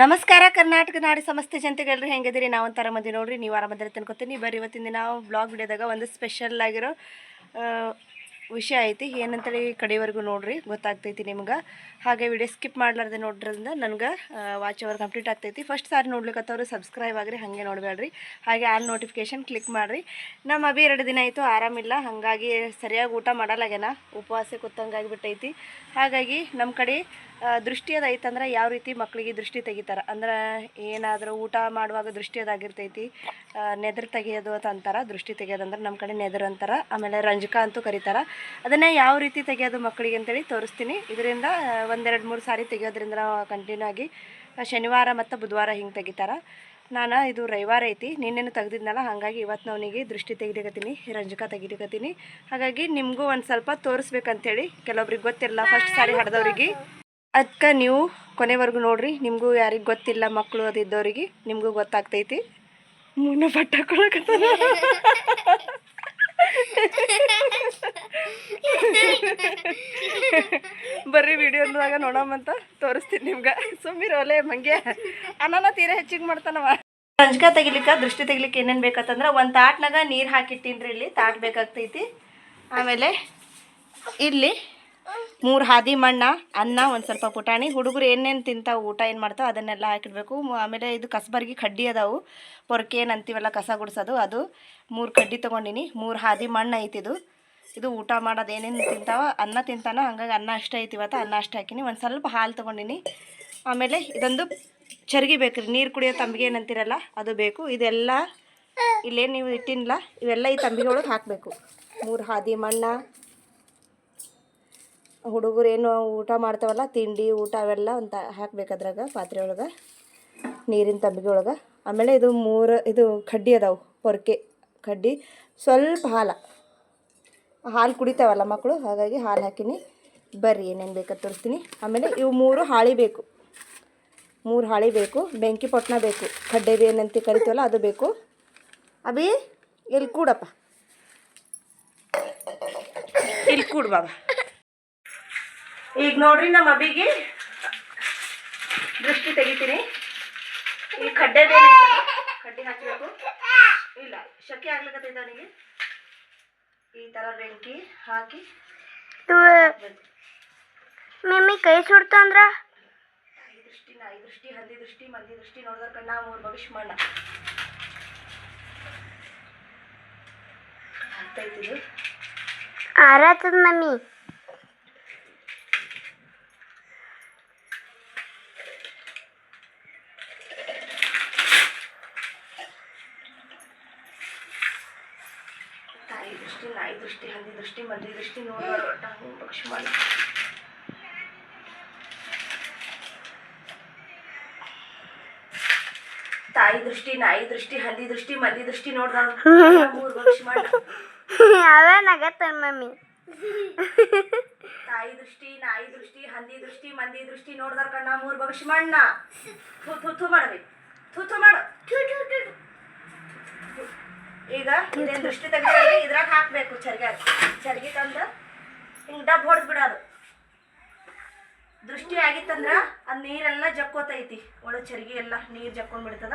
ನಮಸ್ಕಾರ ಕರ್ನಾಟಕ ನಾಡು ಸಮಸ್ತ ಜನತೆಗಳ್ರಿ ಹೆಂಗದಿರಿ ನಾವು ಒಂಥರ ಮಂದಿ ನೋಡ್ರಿ, ನೀವು ಆರಾಮದ್ರೆ ತಿನ್ಕೊತೀನಿ ಬರ್ರಿ, ಇವತ್ತಿನ ದಿನ ಬ್ಲಾಗ್ ವಿಡಿಯೋದಾಗ ಒಂದು ಸ್ಪೆಷಲ್ ಆಗಿರೋ ವಿಷಯ ಐತಿ. ಏನಂತೇಳಿ ಕಡೆಯವರೆಗೂ ನೋಡ್ರಿ, ಗೊತ್ತಾಗ್ತೈತಿ ನಿಮ್ಗೆ. ಹಾಗೆ ವಿಡಿಯೋ ಸ್ಕಿಪ್ ಮಾಡಲಾರ್ದೆ ನೋಡ್ರಿಂದ ನನಗೆ ವಾಚ್ ಅವರ್ ಕಂಪ್ಲೀಟ್ ಆಗ್ತೈತಿ. ಫಸ್ಟ್ ಸಾರಿ ನೋಡ್ಲಿಕ್ಕತ್ತವ್ರು ಸಬ್ಸ್ಕ್ರೈಬ್ ಆಗ್ರಿ, ಹಾಗೆ ನೋಡಬೇಡ್ರಿ ಹಾಗೆ ಆಲ್ ನೋಟಿಫಿಕೇಶನ್ ಕ್ಲಿಕ್ ಮಾಡಿರಿ. ನಮ್ಮ ಅಭಿ ಎರಡು ದಿನ ಆಯಿತು, ಆರಾಮಿಲ್ಲ. ಹಾಗಾಗಿ ಸರಿಯಾಗಿ ಊಟ ಮಾಡಲಾಗ್ಯಾನ ಉಪವಾಸ ಕೂತಂಗಾಗಿಬಿಟ್ಟೈತಿ ಹಾಗಾಗಿ ನಮ್ಮ ಕಡೆ ದೃಷ್ಟಿ ಅದೈತಂದ್ರೆ ಯಾವ ರೀತಿ ಮಕ್ಕಳಿಗೆ ದೃಷ್ಟಿ ತೆಗಿತಾರ? ಅಂದ್ರೆ ಏನಾದರೂ ಊಟ ಮಾಡುವಾಗ ದೃಷ್ಟಿ ಅದಾಗಿರ್ತೈತಿ ನೆದ್ರ ತೆಗೆಯೋದು ಅಂತ ಅಂತಾರೆ, ದೃಷ್ಟಿ ತೆಗಿಯೋದು ಅಂದ್ರೆ ನಮ್ಮ ಕಡೆ ನೆದ್ರ ಅಂತಾರೆ, ಆಮೇಲೆ ರಂಜಕ ಅಂತೂ ಕರೀತಾರೆ. ಅದನ್ನು ಯಾವ ರೀತಿ ತೆಗಿಯೋದು ಮಕ್ಕಳಿಗೆ ಅಂತೇಳಿ ತೋರಿಸ್ತೀನಿ. ಇದರಿಂದ ಒಂದೆರಡು ಮೂರು ಸಾರಿ ತೆಗಿಯೋದ್ರಿಂದ ಕಂಟಿನ್ಯೂ ಆಗಿ ಶನಿವಾರ ಮತ್ತು ಬುಧವಾರ ಹಿಂಗೆ ತೆಗಿತಾರ. ನಾನು ಇದು ರವಿವಾರ ಐತಿ, ನಿನ್ನೇನು ತೆಗ್ದಿದ್ನಲ್ಲ, ಹಾಗಾಗಿ ಇವತ್ತು ಅವನಿಗೆ ದೃಷ್ಟಿ ತೆಗಿಲಿಕತ್ತೀನಿ, ರಂಜಕ ತೆಗಿಲಿಕತ್ತೀನಿ. ಹಾಗಾಗಿ ನಿಮಗೂ ಒಂದು ಸ್ವಲ್ಪ ತೋರಿಸ್ಬೇಕಂತೇಳಿ, ಕೆಲವೊಬ್ರಿಗೆ ಗೊತ್ತಿರಲ್ಲ ಫಸ್ಟ್ ಸಾರಿ ಹಡ್ದವ್ರಿಗೆ. ಅದಕ್ಕೆ ನೀವು ಕೊನೆವರೆಗೂ ನೋಡ್ರಿ, ನಿಮಗೂ ಯಾರಿಗೆ ಗೊತ್ತಿಲ್ಲ ಮಕ್ಕಳು ಅದು ಇದ್ದವ್ರಿಗೆ ನಿಮಗೂ ಗೊತ್ತಾಗ್ತೈತಿ. ಮುನ್ನ ಬಟ್ಟೆ ಹಾಕೊಳಕತ್ತಾನ ಬರ್ರಿ ವಿಡಿಯೋದಾಗ ನೋಡಮ್ಮಂತ ತೋರಿಸ್ತೀನಿ ನಿಮ್ಗೆ. ಸುಮ್ಮಿರ ಒಲೆ ಮಂಗೆ ಅನ್ನನ ತೀರಾ ಹೆಚ್ಚಿಗೆ ಮಾಡ್ತಾನವ. ರಂಜಕ ತೆಗಿಲಿಕ್ಕೆ, ದೃಷ್ಟಿ ತೆಗಿಲಿಕ್ಕೆ ಏನೇನು ಬೇಕಂತಂದ್ರೆ ಒಂದು ತಾಟ್ನಾಗ ನೀರು ಹಾಕಿಟ್ಟಿನ್ರಿ ಇಲ್ಲಿ, ತಾಟ್ ಬೇಕಾಗ್ತೈತಿ. ಆಮೇಲೆ ಇಲ್ಲಿ ಮೂರು ಹಾದಿ ಮಣ್ಣ, ಅನ್ನ, ಒಂದು ಸ್ವಲ್ಪ ಪುಟಾಣಿ. ಹುಡುಗರು ಏನೇನು ತಿಂತಾವೆ ಊಟ ಏನು ಮಾಡ್ತಾವೆ ಅದನ್ನೆಲ್ಲ ಹಾಕಿಡಬೇಕು. ಆಮೇಲೆ ಇದು ಕಸಬರ್ಗಿ ಕಡ್ಡಿ ಅದಾವು. ಪೊರ್ಕೆ ಏನು ಅಂತೀವಲ್ಲ ಕಸ ಗುಡಿಸೋದು ಅದು. ಮೂರು ಕಡ್ಡಿ ತೊಗೊಂಡಿನಿ. ಮೂರು ಹಾದಿ ಮಣ್ಣು ಐತಿದು ಇದು. ಊಟ ಮಾಡೋದು ಏನೇನು ತಿಂತಾವ ಅನ್ನ ತಿಂತಾನ ಹಂಗಾಗಿ ಅನ್ನ ಅಷ್ಟೇ ಐತಿ ಇವತ್ತು. ಅನ್ನ ಅಷ್ಟು ಹಾಕಿನಿ. ಒಂದು ಸ್ವಲ್ಪ ಹಾಲು ತೊಗೊಂಡಿನಿ. ಆಮೇಲೆ ಇದೊಂದು ಚರ್ಗಿ ಬೇಕ್ರಿ. ನೀರು ಕುಡಿಯೋ ತಂಬಿಗೆ ಏನಂತೀರಲ್ಲ, ಅದು ಬೇಕು. ಇದೆಲ್ಲ ಇಲ್ಲೇನು ನೀವು ಇಟ್ಟಿನಲ್ಲ ಇವೆಲ್ಲ ಈ ತಂಬಿಗೆ ಒಳಗೆ ಹಾಕಬೇಕು. ಮೂರು ಹಾದಿ ಮಣ್ಣ. ಹುಡುಗರು ಏನು ಊಟ ಮಾಡ್ತಾವಲ್ಲ, ತಿಂಡಿ, ಊಟ ಅವೆಲ್ಲ ಅಂತ ಹಾಕ್ಬೇಕು ಅದ್ರಾಗ ಪಾತ್ರೆ ಒಳಗೆ, ನೀರಿನ ತಂಬಿಗೆ ಒಳಗೆ. ಆಮೇಲೆ ಇದು ಮೂರು, ಇದು ಕಡ್ಡಿ ಅದಾವು ಪೊರ್ಕೆ ಕಡ್ಡಿ. ಸ್ವಲ್ಪ ಹಾಲು ಹಾಲು ಕುಡಿತಾವಲ್ಲ ಮಕ್ಕಳು ಹಾಗಾಗಿ ಹಾಲು ಹಾಕಿನಿ. ಬರ್ರಿ, ಏನೇನು ಬೇಕಂತ ತೋರಿಸ್ತೀನಿ. ಆಮೇಲೆ ಇವು ಮೂರು ಹಾಳಿ ಬೇಕು. ಮೂರು ಹಾಳಿ ಬೇಕು, ಬೆಂಕಿ ಪೊಟ್ನ ಬೇಕು. ಕಡ್ಡೆ ಏನಂತ ಕರಿತೀವಲ್ಲ, ಅದು ಬೇಕು. ಅಭಿ ಎಲ್ಲಿ ಕೂಡಪ್ಪ? ಇಲ್ಲಿ ಕೂಡು ಬಾಬಾ? ಈಗ ನೋಡ್ರಿ ನಮ್ಮ ಅಬಿಗೆ ದೃಷ್ಟಿ ತೆಗಿತೀನಿ. ಈ ಕಡ್ಡೆ ಕಡ್ಡಿ ಹಾಕಬೇಕು. ಇಲ್ಲ ಶಕೆ ಆಗ್ಲಿಕತ್ತೈತೆ ಅವನಿಗೆ. ಈ ಥರ ಬೆಂಕಿ ಹಾಕಿ. ಮಮ್ಮಿ ಕೈ ಸುಡ್ತು ಅಂದ್ರ? ಈ ದೃಷ್ಟಿ ನಾಯಿ ದೃಷ್ಟಿ ಹಂದಿ ದೃಷ್ಟಿ ಮಂದಿ ದೃಷ್ಟಿ ನೋಡಿದ್ರ ಕಣ್ಣ ಮೂರು ಭವಿಷ್ಯ ಮಣ್ಣ. ಆರಾತದ ಮಮ್ಮಿ. ತಾಯಿ ದೃಷ್ಟಿ ನಾಯಿ ದೃಷ್ಟಿ ಹಂದಿ ದೃಷ್ಟಿ ಮಂದಿ ದೃಷ್ಟಿ ನೋಡೋರು ಒಟ್ಟ ಮೂರು ಭವಿಷ್ಯ ಮಾಡಿ ತಾಯಿ ದೃಷ್ಟಿ ನಾಯಿ ದೃಷ್ಟಿ ಹಂದಿ ದೃಷ್ಟಿ ಮಂದಿ ದೃಷ್ಟಿ ನೋಡ್ದ ಮೂರು ಭವಿಷ್ಯ ಮಣ್ಣ ಅವೇ ಮಮ್ಮಿ. ತಾಯಿ ದೃಷ್ಟಿ ನಾಯಿ ದೃಷ್ಟಿ ಹಂದಿ ದೃಷ್ಟಿ ಮಂದಿ ದೃಷ್ಟಿ ನೋಡ್ದಾರ ಕಣ್ಣ ಮೂರು ಭವಿಷ್ಯ ಮಣ್ಣ. ಥು ಥು ಥು ಮಾಡಬೇಕು ಥು ಥು ಮಾಡು. ಈಗ ಇದೇನ್ ದೃಷ್ಟಿ ತೆಗೆದ್ರೆ ಇದ್ರಾಗ ಹಾಕ್ಬೇಕು ಚರ್ಗ್ಯಾಗ ಚರ್ಗಿ ತಂದ್ರ ಹಿಂಗ್ ಡಬ್ ಹೊಡೆದ್ ಬಿಡೋದು. ದೃಷ್ಟಿ ಆಗಿತ್ತಂದ್ರ ಅದ್ ನೀರೆಲ್ಲ ಜಕ್ಕೋತೈತಿ. ಒಳ ಚರ್ಗಿ ಎಲ್ಲ ನೀರ್ ಜಕ್ಕೊಂಡ್ ಬಿಡ್ತದ.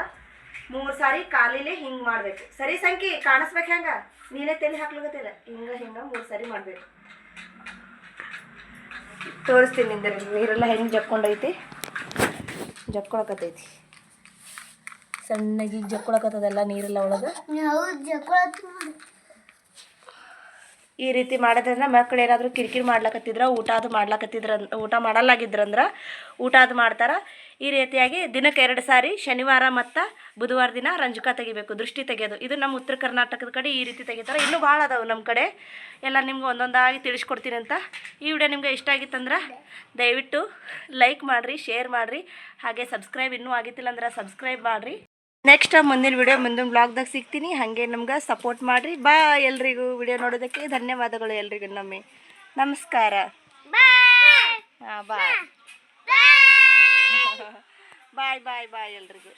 ಮೂರ್ ಸಾರಿ ಕಾಲಿಲೆ ಹಿಂಗ್ ಮಾಡ್ಬೇಕು. ಸರಿ ಸಂಖ್ಯೆ ಕಾಣಿಸ್ಬೇಕು ಹೆಂಗ? ನೀನೇ ತಲೆ ಹಾಕ್ಲಗತ್ತಿಲ್ಲ ಹಿಂಗ ಹಿಂಗ ಮೂರ್ ಸಾರಿ ಮಾಡ್ಬೇಕು. ತೋರಿಸ್ತೀನಿ ನಿಂದ ನೀರೆಲ್ಲ ಹೆಂಗ್ ಜಕ್ಕೊಂಡೈತಿ? ಜಕ್ಕೊಳಕತ್ತೈತಿ. ಸಣ್ಣಗೆ ಜಕ್ಕೊಳಕತ್ತದಲ್ಲ ನೀರೆಲ್ಲ ಒಳಗೆ? ಈ ರೀತಿ ಮಾಡೋದ್ರಿಂದ ಮಕ್ಳು ಏನಾದರೂ ಕಿರಿಕಿರಿ ಮಾಡ್ಲಕತ್ತಿದ್ರ ಊಟ ಅದು ಮಾಡ್ಲಕತ್ತಿದ್ರ ಊಟ ಮಾಡಲ್ಲಾಗಿದ್ರಂದ್ರೆ ಊಟ ಅದು ಮಾಡ್ತಾರ. ಈ ರೀತಿಯಾಗಿ ದಿನಕ್ಕೆ ಎರಡು ಸಾರಿ ಶನಿವಾರ ಮತ್ತು ಬುಧವಾರ ದಿನ ರಂಜಕ ತೆಗಿಬೇಕು ದೃಷ್ಟಿ ತೆಗೆಯೋದು. ಇದು ನಮ್ಮ ಉತ್ತರ ಕರ್ನಾಟಕದ ಕಡೆ ಈ ರೀತಿ ತೆಗಿತಾರೆ. ಇನ್ನೂ ಭಾಳ ಅದಾವೆ ನಮ್ಮ ಕಡೆ. ಎಲ್ಲ ನಿಮ್ಗೆ ಒಂದೊಂದಾಗಿ ತಿಳಿಸ್ಕೊಡ್ತೀನಿ ಅಂತ. ಈ ವಿಡಿಯೋ ನಿಮ್ಗೆ ಇಷ್ಟ ಆಗಿತ್ತಂದ್ರೆ ದಯವಿಟ್ಟು ಲೈಕ್ ಮಾಡಿರಿ ಶೇರ್ ಮಾಡಿರಿ. ಹಾಗೆ ಸಬ್ಸ್ಕ್ರೈಬ್ ಇನ್ನೂ ಆಗಿತ್ತಿಲ್ಲ ಅಂದ್ರೆ ಸಬ್ಸ್ಕ್ರೈಬ್ ಮಾಡಿರಿ. ನೆಕ್ಸ್ಟ್ ಮುಂದಿನ ವಿಡಿಯೋ ಮುಂದಿನ ಬ್ಲಾಗ್ದಾಗ ಸಿಗ್ತೀನಿ. ಹಾಗೆ ನಮ್ಗೆ ಸಪೋರ್ಟ್ ಮಾಡಿರಿ. ಬಾ ಎಲ್ರಿಗೂ. ವಿಡಿಯೋ ನೋಡೋದಕ್ಕೆ ಧನ್ಯವಾದಗಳು ಎಲ್ರಿಗೂ ನಮ್ಮಿ. ನಮಸ್ಕಾರ. ಹಾಂ ಬಾಯ್ ಬಾಯ್ ಬಾಯ್ ಬಾಯ್ ಎಲ್ರಿಗೂ.